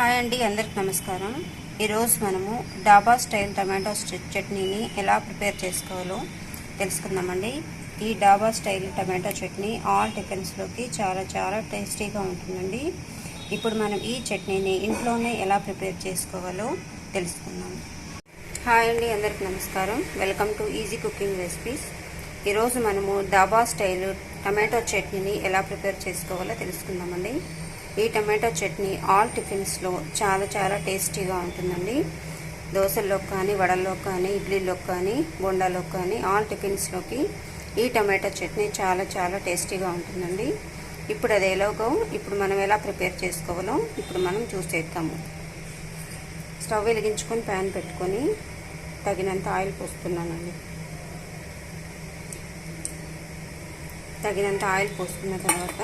Hi అండి అందరికి నమస్కారం. ఈరోజు మనము డాబా స్టైల్ టమాటో చట్నీని ఎలా ప్రిపేర్ చేసుకోవాలో తెలుసుకుందామండి. ఈ dhaba style tomato chutney all టిఫిన్స్లోకి చాలా చాలా టేస్టీగా ఉంటుందండి. ఇప్పుడు మనం ఈ చట్నీని ఇంట్లోనే ఎలా ప్రిపేర్ చేసుకోవాలో తెలుసుకుందాం. హాయ్ అండి అందరికి నమస్కారం. Welcome to easy cooking recipes. ఈరోజు మనము డాబా స్టైల్ టమాటో చట్నీని ఎలా ప్రిపేర్ చేసుకోవాలో తెలుసుకుందామండి. ఈ టమాటో చట్నీ ఆల్ టిఫిన్స్లో చాలా చాలా టేస్టీగా ఉంటుందండి. దోశల్లో కానీ వడల్లో కానీ ఇడ్లీలో కానీ బొండాలో కానీ ఆల్ టిఫిన్స్లోకి ఈ టమాటో చట్నీ చాలా చాలా టేస్టీగా ఉంటుందండి. ఇప్పుడు అది ఎలాగో ఇప్పుడు మనం ఎలా ప్రిపేర్ చేసుకోవాలో ఇప్పుడు మనం చూసేద్దాము స్టవ్ వెలిగించుకొని ప్యాన్ పెట్టుకొని తగినంత ఆయిల్ పోస్తున్నానండి. తగినంత ఆయిల్ పోసుకున్న తర్వాత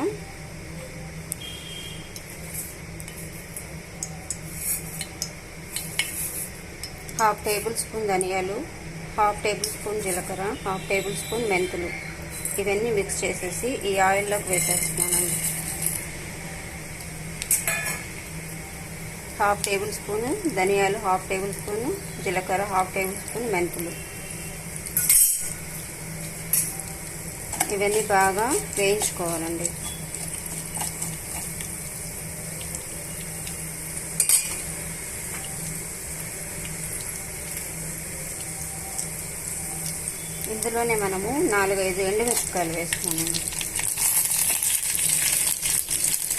హాఫ్ టేబుల్ స్పూన్ ధనియాలు హాఫ్ టేబుల్ స్పూన్ జీలకర్ర హాఫ్ టేబుల్ స్పూన్ మెంతులు. ఇవన్నీ మిక్స్ చేసేసి ఈ ఆయిల్లోకి వేసేస్తున్నానండి. హాఫ్ టేబుల్ స్పూన్ ధనియాలు హాఫ్ టేబుల్ స్పూన్ జీలకర్ర హాఫ్ టేబుల్ స్పూన్ మెంతులు. ఇవన్నీ బాగా వేయించుకోవాలండి. ఇందులోనే మనము నాలుగైదు ఎండుమిరపకాయలు వేసుకున్నాము.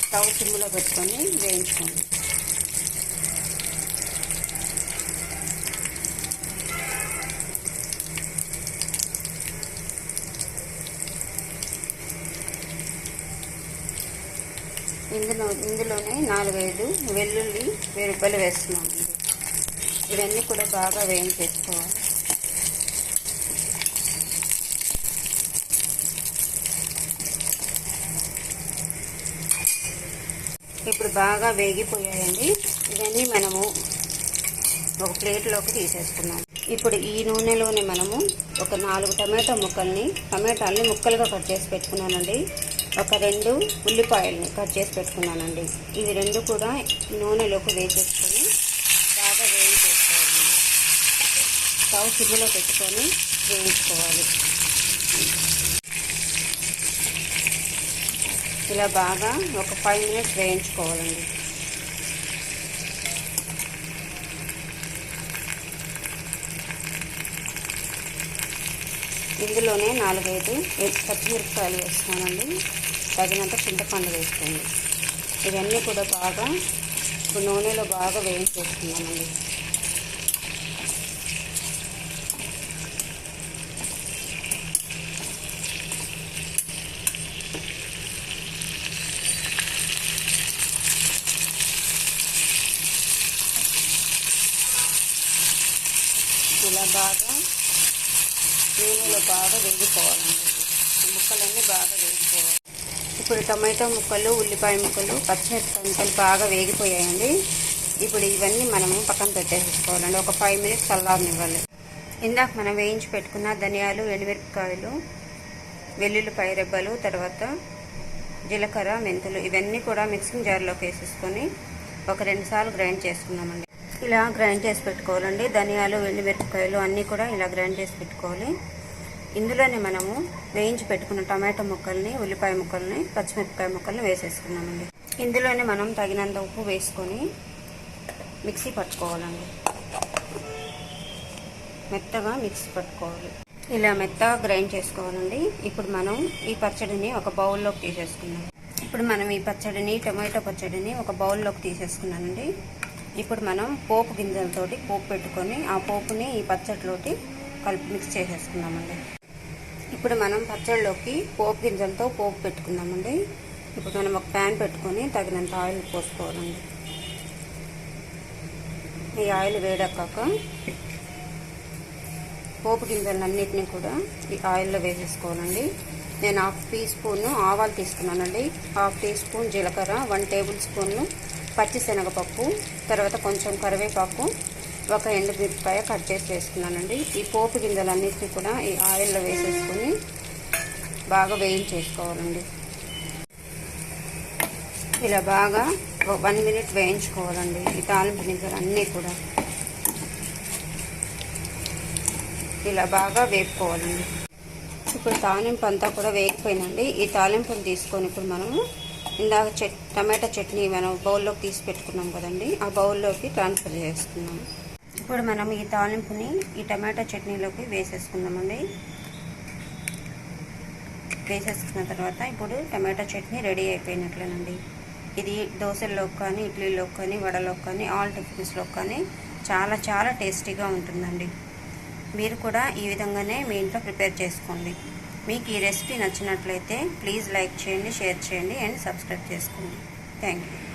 స్టవ్ సిమ్లో పెట్టుకొని వేయించుకోండి. ఇందులో ఇందులోనే నాలుగైదు వెల్లుల్లి వెరుబ్బలు వేస్తున్నామండి ఇవన్నీ కూడా బాగా వేయించేసుకోవాలి. ఇప్పుడు బాగా వేగిపోయాయండి. ఇవన్నీ మనము ఒక ప్లేట్లోకి తీసేసుకున్నాం. ఇప్పుడు ఈ నూనెలోనే మనము ఒక నాలుగు టమాటా ముక్కల్ని టమాటాలని ముక్కలుగా కట్ చేసి పెట్టుకున్నానండి. ఒక రెండు ఉల్లిపాయల్ని కట్ చేసి పెట్టుకున్నానండి. ఇవి రెండు కూడా నూనెలోకి వేసేసుకొని బాగా వేయించేసుకోవాలి. స్టవ్ సిమ్లో పెట్టుకొని వేయించుకోవాలి. ఇలా బాగా ఒక ఫైవ్ మినిట్స్ వేయించుకోవాలండి. ఇందులోనే నాలుగైదు పచ్చిమిరపకాయలు వేస్తానండి. తగినంత చింతపండు వేసుకోండి. ఇవన్నీ కూడా బాగా ఇప్పుడు నూనెలో బాగా వేయించేస్తున్నామండి ఇలా బాగా నూనెలో బాగా వేగిపోవాలండి ముక్కలన్నీ బాగా వేగిపోవాలి. ఇప్పుడు టమాటో ముక్కలు ఉల్లిపాయ ముక్కలు పచ్చిమిరపకాయ ముక్కలు బాగా వేగిపోయాయండి. ఇప్పుడు ఇవన్నీ మనము పక్కన పెట్టేసుకోవాలండి. ఒక ఫైవ్ మినిట్స్ చల్లారనివ్వాలి. ఇందాక మనం వేయించి పెట్టుకున్న ధనియాలు ఎండుమిరపకాయలు వెల్లుల్లిపాయ రెబ్బలు తర్వాత జీలకర్ర మెంతులు ఇవన్నీ కూడా మిక్సింగ్ జార్లోకి వేసేసుకొని ఒక రెండు సార్లు గ్రైండ్ చేసుకున్నామండి ఇలా గ్రైండ్ చేసి పెట్టుకోవాలండి. ధనియాలు ఎండుమిరపకాయలు అన్నీ కూడా ఇలా గ్రైండ్ చేసి పెట్టుకోవాలి. ఇందులోనే మనము వేయించి పెట్టుకున్న టమాటో ముక్కల్ని ఉల్లిపాయ ముక్కల్ని పచ్చిమిరపకాయ ముక్కల్ని వేసేసుకున్నామండి. ఇందులోనే మనం తగినంత ఉప్పు వేసుకొని మిక్సీ పట్టుకోవాలండి. మెత్తగా మిక్సీ పట్టుకోవాలి. ఇలా మెత్తగా గ్రైండ్ చేసుకోవాలండి. ఇప్పుడు మనం ఈ పచ్చడిని ఒక బౌల్లోకి తీసేసుకున్నాం ఇప్పుడు మనం ఈ పచ్చడిని టమాటో పచ్చడిని ఒక బౌల్లోకి తీసేసుకున్నానండి. ఇప్పుడు మనం పోపు గింజలతోటి పోపు పెట్టుకొని ఆ పోపుని ఈ పచ్చడిలోకి కలిపి మిక్స్ చేసేసుకుందామండి. ఇప్పుడు మనం పచ్చడిలోకి పోపు గింజలతో పోపు పెట్టుకుందామండి. ఇప్పుడు మనం ఒక ప్యాన్ పెట్టుకొని తగినంత ఆయిల్ పోసుకోవాలండి. ఈ ఆయిల్ వేడెక్కాక పోపు గింజలన్నిటిని కూడా ఈ ఆయిల్లో వేసేసుకోవాలండి. నేను హాఫ్ టీ స్పూన్ ఆవాలు తీసుకున్నానండి. హాఫ్ టీ స్పూన్ జీలకర్ర వన్ టేబుల్ స్పూన్ పచ్చిశనగపప్పు తర్వాత కొంచెం కరివేపాకు ఒక ఎండుమిరపకాయ కట్ చేసి వేసుకున్నానండి. ఈ పోపు గింజలన్నింటినీ కూడా ఈ ఆయిల్లో వేసేసుకొని బాగా వేయించేసుకోవాలండి. ఇలా బాగా వన్ మినిట్ వేయించుకోవాలండి ఈ తాలింపు గింజలు అన్నీ కూడా. ఇలా బాగా వేపుకోవాలండి. ఇప్పుడు తాలింపు అంతా కూడా వేగిపోయిందండి. ఈ తాలింపుని తీసుకొని ఇప్పుడు మనము ఇందాక చెట్ టమాటా చట్నీ మనం బౌల్లోకి తీసి పెట్టుకున్నాం కదండి. ఆ బౌల్లోకి ట్రాన్స్ఫర్ చేసుకున్నాం ఇప్పుడు మనం ఈ తాలింపుని ఈ టమాటా చట్నీలోకి వేసేసుకుందామండి. వేసేసుకున్న తర్వాత ఇప్పుడు టమాటా చట్నీ రెడీ అయిపోయినట్లేనండి. ఇది దోశల్లోకి కానీ ఇడ్లీలోకి కానీ వడలోకి కానీ ఆల్ టిఫిన్స్లోకి కానీ చాలా చాలా టేస్టీగా ఉంటుందండి. మీరు కూడా ఈ విధంగానే మీ ఇంట్లో ప్రిపేర్ చేసుకోండి. మీకు ఈ రెసిపీ నచ్చినట్లయితే ప్లీజ్ లైక్ చేయండి షేర్ చేయండి అండ్ సబ్స్క్రైబ్ చేసుకోండి. Thank you.